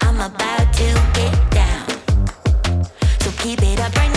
I'm about to get down. So keep it up right now.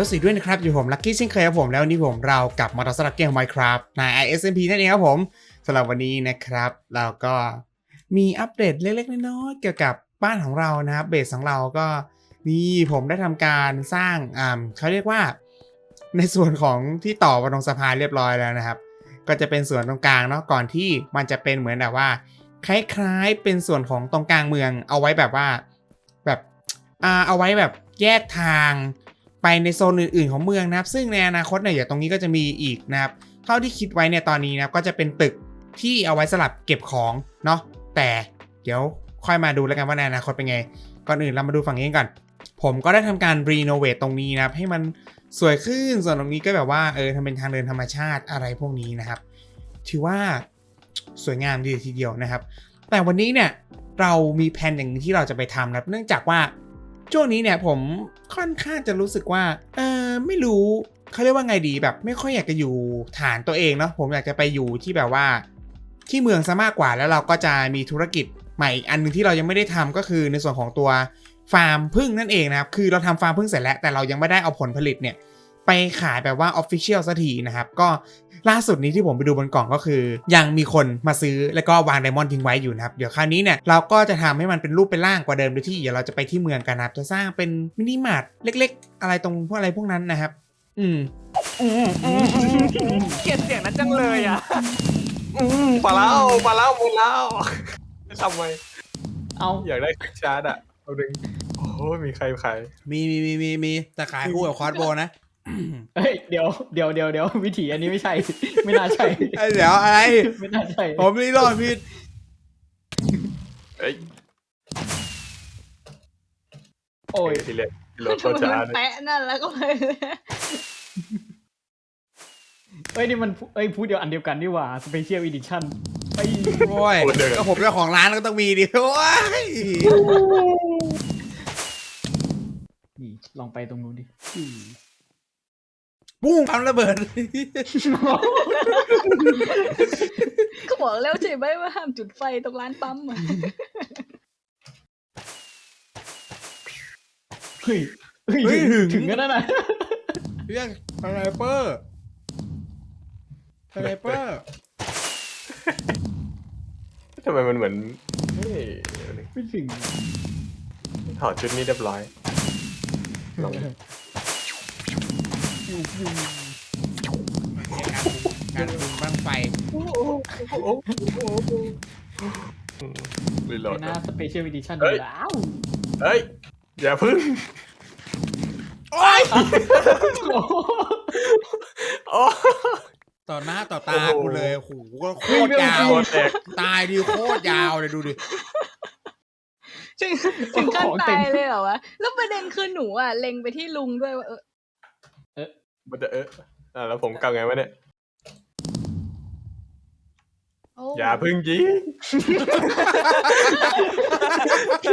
แฮมโลสีด้วยนะครับ อยู่ผมลักกี้เช่นเคยครับผมแล้วนนี้ผมเรากลับมาต่อสลักเกม Minecraft ใน ISMP นั่นเองครับผมสำหรับวันนี้นะครับ เราก็มีอัปเดตเล็กๆน้อยๆเกี่ยวกับบ้านของเรานะครับเบสของเราก็นี่ผมได้ทำการสร้างอ่าเขาเรียกว่า ในส่วนของที่ต่อบนตรงสะพานเรียบร้อยแล้วนะครับ ก็จะเป็นส่วนตรงกลางเนาะก่อนที่มันจะเป็นเหมือนแบบว่า คล้ายๆเป็นส่วนของตรงกลางเมือง เอาไว้แบบว่าแบบอ่าเอาไว้แบบแยกทาง ไปในโซนอื่นๆของเมืองนะครับ ซึ่งในอนาคตเนี่ยเดี๋ยวตรงนี้ก็จะมีอีกนะครับเท่าที่คิดไว้เนี่ยตอนนี้นะครับก็จะเป็นตึกที่เอาไว้สลับเก็บของเนาะแต่เดี๋ยวค่อยมาดูแล้วกันว่าในอนาคตเป็นไง ก่อนอื่นเรามาดูฝั่งนี้ก่อน ผมก็ได้ทำการรีโนเวทตรงนี้นะครับ ให้มันสวยขึ้นส่วนตรงนี้ก็แบบว่าเออทำเป็นทางเดินธรรมชาติอะไรพวกนี้นะครับ ถือว่าสวยงามดีทีเดียวนะครับ แต่วันนี้เนี่ยเรามีแผนอย่างนึงที่เราจะไปทำนะครับเนื่องจากว่า ช่วงนี้เนี่ยผมค่อนข้างจะรู้สึกว่า เออไม่รู้เขาเรียกว่าไงดีแบบ ไม่ค่อยอยากจะอยู่ฐานตัวเองเนาะผมอยากจะไปอยู่ที่แบบว่า ที่เมืองซะมากกว่าแล้วเราก็จะมีธุรกิจใหม่อีกอันหนึงที่เรายังไม่ได้ทำก็คือในส่วนของตัวฟาร์มพึ่งนั่นเองนะครับคือเราทำฟาร์มพึ่งเสร็จแล้วแต่เรายังไม่ได้เอาผลผลิตเนี่ย ไปขายแบบว่าออฟฟิเชียลสักทีนะครับ ก็ล่าสุดนี้ที่ผมไปดูบนกล่องก็คือ ยังมีคนมาซื้อแล้วก็วางไดมอนด์ทิ้งไว้อยู่นะครับ เดี๋ยวคราวนี้เนี่ยเราก็จะทำให้มันเป็นรูปเป็นร่างกว่าเดิมโดยที่เดี๋ยวเราจะไปที่เมืองกันนะครับ จะสร้างเป็นมินิมาร์ทเล็ก ๆ อะไรตรงพวกอะไรพวกนั้นนะครับ อืมเกลียดเสียงนั้นจังเลยอะอืมปลาเล่าปลาเล่าหมดแล้วทำไมเอาอยากได้คลิกชาร์ดอะเอาดึงโอ้ยมีใครขายมีมีมีมีมีแต่ขายคู่กับคอร์สโบนะ เฮ้ยเดี๋ยวเดี๋ยวเดี๋ยวเดี๋ยววิถีอันนี้ไม่ใช่ ไม่น่าใช่ไอ้เดี๋ยวอะไร ไม่น่าใช่ ผมรีโหลดผิดเอ้ยโอ้ยทีเล็กโหลดทำเข้าไมชามัร์นดแปะนั่นแล้วก็ไปเลยเอ้ยนี่มันเอ้ยพูดเดียวอันเดียวกันนี่หว่าสเปเชียลอีดิชั่นไอ้ยโอ้ยก็ผมเจ้าของร้านก็ต้องมีดิโอ้ยนี่ลองไปตรงนู้นดิ ปุ้งทำระเบิด ก็บอกแล้วใช่ไหมว่าห้ามจุดไฟตรงร้านปั๊มอะเฮ้ยเฮ้ยเฮ้ยถึง ถึงกันแล้วนะเรื่องสไนเปอร์สไนเปอร์ทำไมมันเหมือนเฮ้ยไม่ถึงถอดชุดนี้เรียบร้อยลอง การบุงบ้างไฟรีโหลดหน้าสเปเชียลอีดิชั่นแล้วเฮ้ย อย่าพึ่ง โอ้ยโอ้ต่อหน้าต่อตากูเลยโหก็โคตรยาว ตายดีโคตรยาวเลยดูดิถึงถึงขั้นตายเลยเหรอวะ แล้วประเด็นคือหนูอะ เล็งไปที่ลุงด้วยว่าเออ มันจะเอ๊ะอะแล้วผมกำไงวะเนี่ยโอ้อย่าพึ่งยิง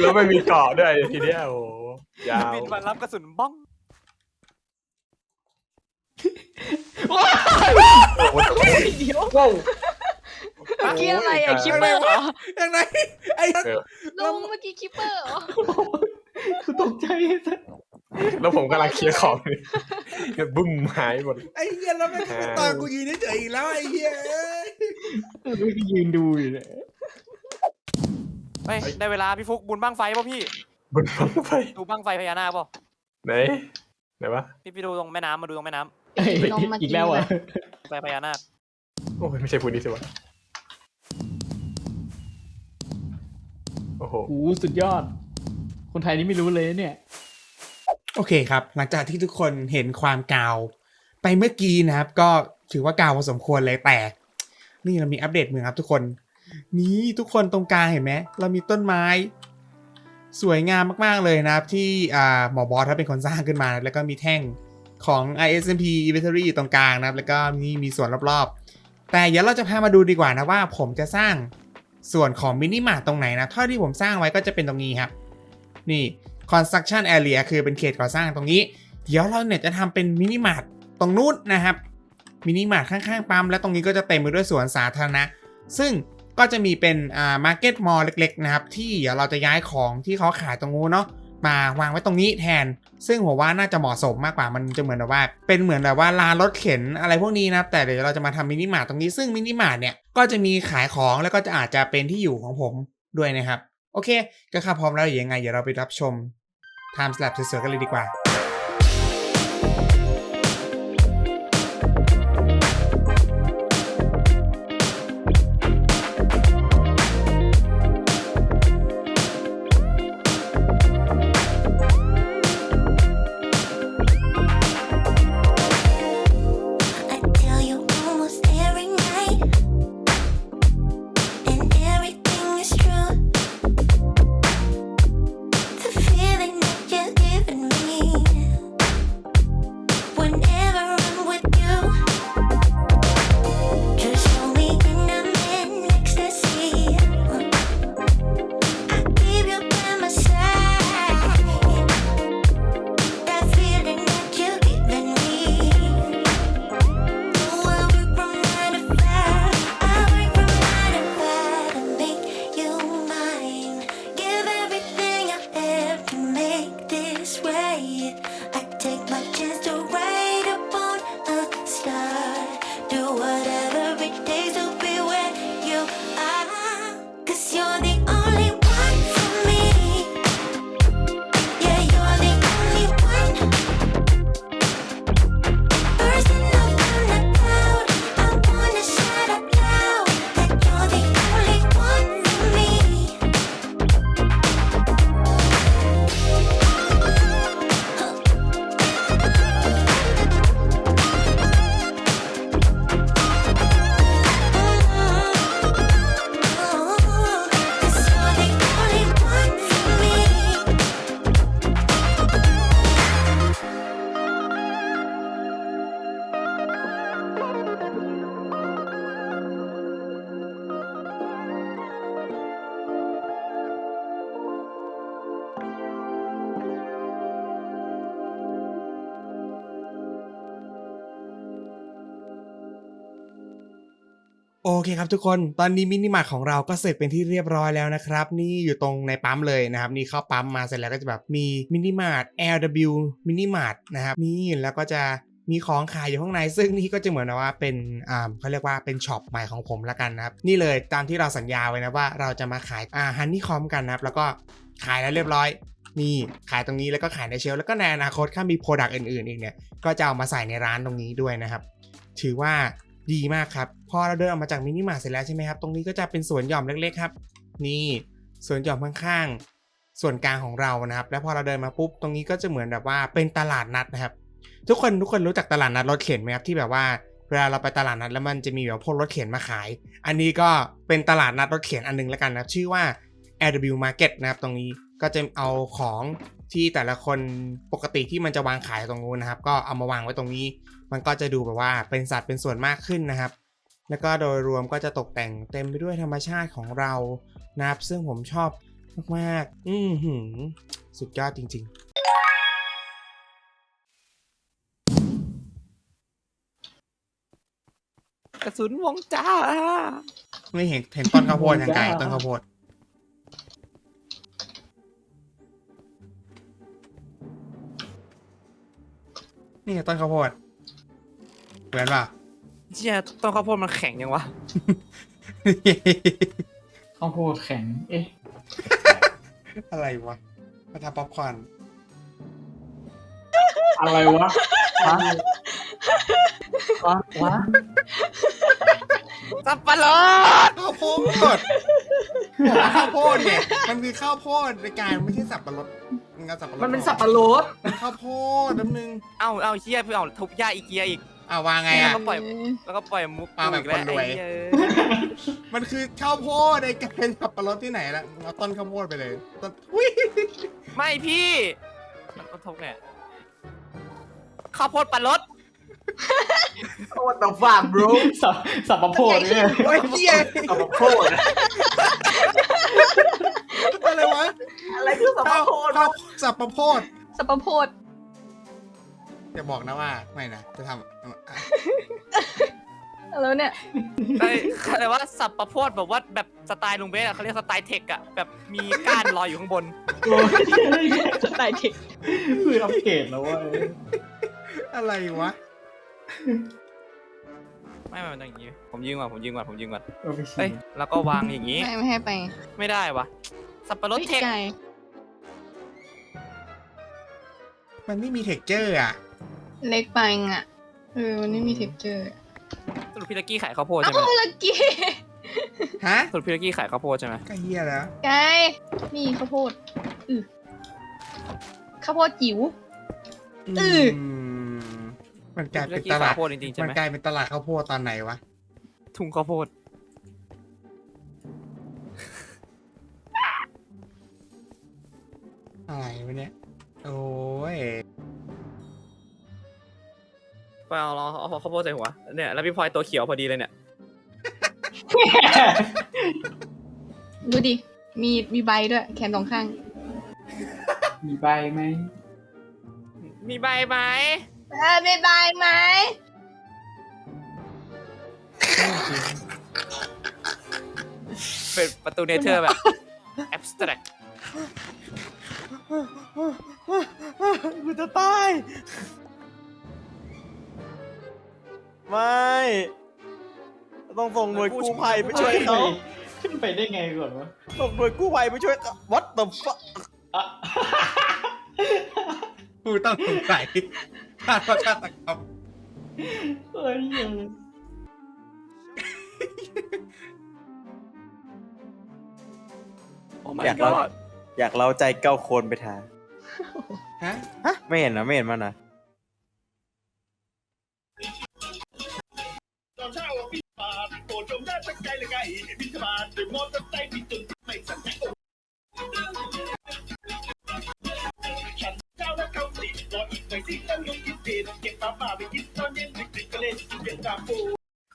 แล้วไม่มีเกาะด้วยทีเนี้ยโอ้โหยาวบินมารับกระสุนบ้อง โอ้โหเดี๋ยวว้าวเมื่อกี้อะไรอะคิปเปอร์เหรอยังไงไอ้เออลุงเมื่อกี้คิปเปอร์เหรอคือตกใจสัสแล้วผมกำลังเคลียร์ของอยู่ บุ้มหายหมดไอ้เหี้ยแล้วไม่งตอนกูยืนเฉยๆอีกแล้วไอ้เหี้ยเอ้ยเฮ้ยยืนดูอยู่เนี่ยเฮ้ยได้เวลาพี่ฟุกบุญบ้างไฟป่ะพี่ บนบังไฟดูบังไฟพญานาคเปล่าไหนไหนวะพี่พี่ดูตรงแม่น้ำมาดูตรงแม่น้เอ้ยลงมากิน อีกแล้วอะำไฟพญานาคโอ้ยไม่ใช่พูดนี้สิวะโอ้โหโอ้โหสุดยอด คนไทยนี่ไม่รู้เลยเนี่ย โอเคครับ หลังจากที่ทุกคนเห็นความกาว ไปเมื่อกี้นะครับ ก็ถือว่ากาวพอสมควรเลยแต่ นี่เรามีอัปเดตเมืองครับทุกคน นี่ทุกคนตรงกลางเห็นไหมเรามีต้นไม้ สวยงามมากๆเลยนะครับ ที่หมอบอสเขาเป็นคนสร้างขึ้นมา แล้วก็มีแท่งของ ISMP Inventory อยู่ตรงกลางนะครับ แล้วก็นี่มีส่วนรอบๆ แต่เดี๋ยวเราจะพามาดูดีกว่านะว่า ผมจะสร้างส่วนของมินิมาร์ตตรงไหนนะเท่าที่ผมสร้างไว้ก็จะเป็นตรงนี้ครับ นี่ construction area คือเป็นเขตก่อสร้างตรงนี้ เดี๋ยวเราเนี่ยจะทำเป็นมินิมาร์ทตรงนู้นนะครับ มินิมาร์ทข้างๆปั๊มและตรงนี้ก็จะเต็มไปด้วยสวนสาธารณะ ซึ่งก็จะมีเป็นอ่ามาร์เก็ตมอลเล็ก ๆ นะครับ ที่เดี๋ยวเราจะย้ายของที่เขาขายตรงนู้นเนาะมาวางไว้ตรงนี้แทน ซึ่งผมว่าน่าจะเหมาะสมมากกว่ามันจะเหมือนแบบว่า เป็นเหมือนแบบว่าลานรถเข็นอะไรพวกนี้นะครับแต่เดี๋ยวเราจะมาทำมินิมาร์ทตรงนี้ซึ่งมินิมาร์ทเนี่ยก็จะมีขายของแล้วก็จะอาจจะเป็นที่อยู่ของผมด้วยนะครับ โอเค ก็ค่ะพร้อมแล้วอยวยังไงเดี๋ยวเราไปรับชม Time Slap สวยๆกันเลยดีกว่า โอเคครับทุกคนตอนนี้มินิมาร์ทของเราก็เสร็จเป็นที่เรียบร้อยแล้วนะครับ นี่อยู่ตรงในปั๊มเลยนะครับ นี่เข้าปั๊มมาเสร็จแล้วก็จะแบบมีมินิมาร์ท LW มินิมาร์ทนะครับนี่แล้วก็จะมีของขายอยู่ข้างใน ซึ่งนี่ก็จะเหมือนว่าเป็นอ่าเขาเรียกว่าเป็นช็อปใหม่ของผมละกันนะครับ นี่เลยตามที่เราสัญญาไว้นะว่าเราจะมาขายอ่าฮันนี่คอมกันนะครับแล้วก็ขายแล้วเรียบร้อยนี่ขายตรงนี้แล้วก็ขายในเชลฟ์แล้วก็ในอนาคตถ้ามีโปรดักต์อื่นๆอีกเนี่ยก็จะเอามาใส่ในร้านตรงนี้ด้วยนะครับ ถือว่า ดีมากครับ พอเราเดินออกมาจากมินิมาร์ทเสร็จแล้วใช่ไหมครับ ตรงนี้ก็จะเป็นสวนหย่อมเล็กๆครับ นี่สวนหย่อมข้างๆ ส่วนกลางของเรานะครับ แล้วพอเราเดินมาปุ๊บ ตรงนี้ก็จะเหมือนแบบว่าเป็นตลาดนัดนะครับ ทุกคนทุกคนรู้จักตลาดนัดรถเข็นไหมครับที่แบบว่าเวลาเราไปตลาดนัดแล้วมันจะมีแบบพวกรถเข็นมาขาย อันนี้ก็เป็นตลาดนัดรถเข็นอันหนึงแล้วกันนะครับ ชื่อว่า LW Market นะครับ ตรงนี้ก็จะเอาของ ที่แต่ละคนปกติที่มันจะวางขายตรงนู้นนะครับ ก็เอามาวางไว้ตรงนี้ มันก็จะดูแบบว่าเป็นสัตว์เป็นส่วนมากขึ้นนะครับ แล้วก็โดยรวมก็จะตกแต่งเต็มไปด้วยธรรมชาติของเรานะครับ ซึ่งผมชอบมากๆ อือหือ สุดยอดจริงกระสุนวงจ้าๆไม่เห็นเห็นต้นข้าวโพดทางไกลต้นข้าวโพด นี่ไงต้นข้าวโพดเหมือนป่ะเชี่ยต้นข้าวโพดมันแข็งยังวะ ข้าวโพดแข็ง เอ๊ะ อะไรวะมาทำป๊อปคอร์นอะไรวะวะวะวะสับปะรดข้าวโพดบอกว่าข้าวโพดเนี่ยมันคือข้าวโพดในการไม่ใช่สับปะรด มันก็สับปะรดมันเป็นสับปะรดมันข้าวโพดน้ำนึงเอ้าเอ้าเชี่ยพี่เอาทุบหญ้าอีเกียอีก อ่าวางไงแล้อะวก็ปล่อย แล้วก็ปล่อยมุกปาแบบอีกแล้วคนรวย ไอ้เหี้ยมันคือข้าวโพดในการเป็นสับปะรดที่ไหนล่ะเอาต้นข้าวโพดไปเลยต้นอุ้ยไม่พี่มันก็ทุบไงข้าวโพดปลารด What the fuck bro สับสับปะโพดเนี่ยโอ้ยเหี้ยสับปะโพดอะไรวะ อะไรคือสับข้าปะวโพดข้าวสับปะโพดสับปะโพดอย่าบอกนะว่าไม่นะจะทำอะแล้วเนี่ยไอ้แต่ว่าสับปะโพดแบบว่าแบบสไตล์ลุงเบสอะเขาเรียกสไตล์เทคอะแบบมีก้านลอยอยู่ข้างบนโอ้ยสไตล์เทคคืออัปเกรดแล้วเว้ยอะไรวะ ไม่ไม่มันต้องอย่างนี้ ผมยิงก่อนผมยิงก่อนผมยิงก่อนเอาไปเอ้ยชิมแล้วก็วางอย่างนี้ ไม่ไม่ให้ไป ไม่ได้วะสับปะรดเฮ้ยเทค มันไม่มีเท็กเจอร์อะ เล็กไปอะเออมันไม่มีเท็กเจอร์สรุปพี่ลักกี้ขายข้าวโพดเอ้าใช่ไหมลักกี้ฮะสรุปพี่ลักกี้ขายข้าวโพดใช่ไหมก็เฮียแล้วไก่นี่ข้าวโพดอือข้าวโพดจิ๋วอือมมันกลายพี่ลัเป็กนกี้ตขาลายดข้าวโพดจริงๆใช่มันไหมกลายเป็นตลาดข้าวโพดตอนไหนวะถุงข้าวโพดอะไรวะเนี่ย โอ้ยไปเอาเอาเอาข้าวโพดใส่หัว เนี่ย แล้วพี่พลอยตัวเขียวพอดีเลยเนี่ย ดูดิ มีมีใบด้วย แขนสองข้าง มีใบไหมมีใบไหมเออมีใบไหมเป็นประตูเนเธอร์แบบ abstract กูจะตาย ไม่ ต้องส่งหน่วยกู้ภัยไปช่วยเขาขึ้นไปได้ไงก่อนวะส่งหน่วยกู้ภัยไปช่วย What the fuck อะกูต้องสงสัยฆาตว่าฆาตกรรมเฮ้ยเหี้ยโอ้ my อยากเล่า god อยากเล่าใจเก้าโคนไปทานฮะไม่เห็นนะไม่เห็นมันนะ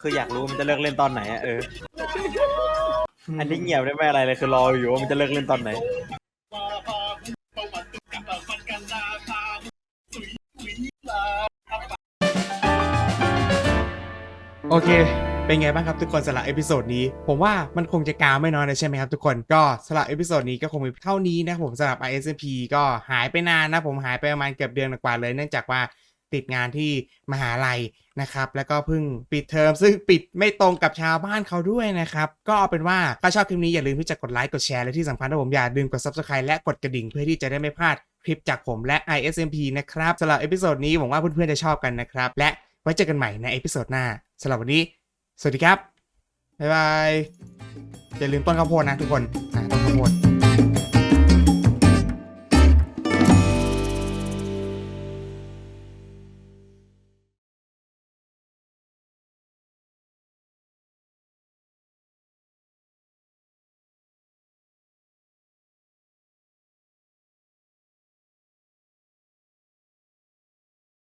คืออยากรู้มันจะเลิกเล่นตอนไหนอะเออ อันนี้เงียบได้ไหมอะไรเลยคือรออยู่ว่ามันจะเลิกเล่นตอนไหน โอเค เป็นไงบ้างครับทุกคนสำหรับเอพิโซดนี้ ผมว่ามันคงจะกาวไม่น้อยเลยใช่ไหมครับทุกคน ก็สำหรับเอพิโซดนี้ก็คงมีเท่านี้นะผมสำหรับ ISP ก็หายไปนานนะผมหายไปประมาณเกือบเดือนกว่าเลยเนื่องจากว่าติดงานที่มหาลัยนะครับ แล้วก็เพิ่งปิดเทอมซึ่งปิดไม่ตรงกับชาวบ้านเขาด้วยนะครับ ก็เอาเป็นว่าถ้าชอบคลิปนี้อย่าลืมที่จะกดไลค์กดแชร์และที่สำคัญถ้าผมอย่าลืมกด subscribe และกดกระดิ่งเพื่อที่จะได้ไม่พลาดคลิปจากผมและ ISMP นะครับสำหรับเอพิโซดนี้หวังว่าเพื่อนๆจะชอบกันนะครับและ ว้เจอกันใหม่ในเอพิโซดหน้าสำหรับวันนี้ สวัสดีครับ บ๊ายบาย อย่าลืมต้นข้าวโพดนะทุกคน ต้นข้าวโพด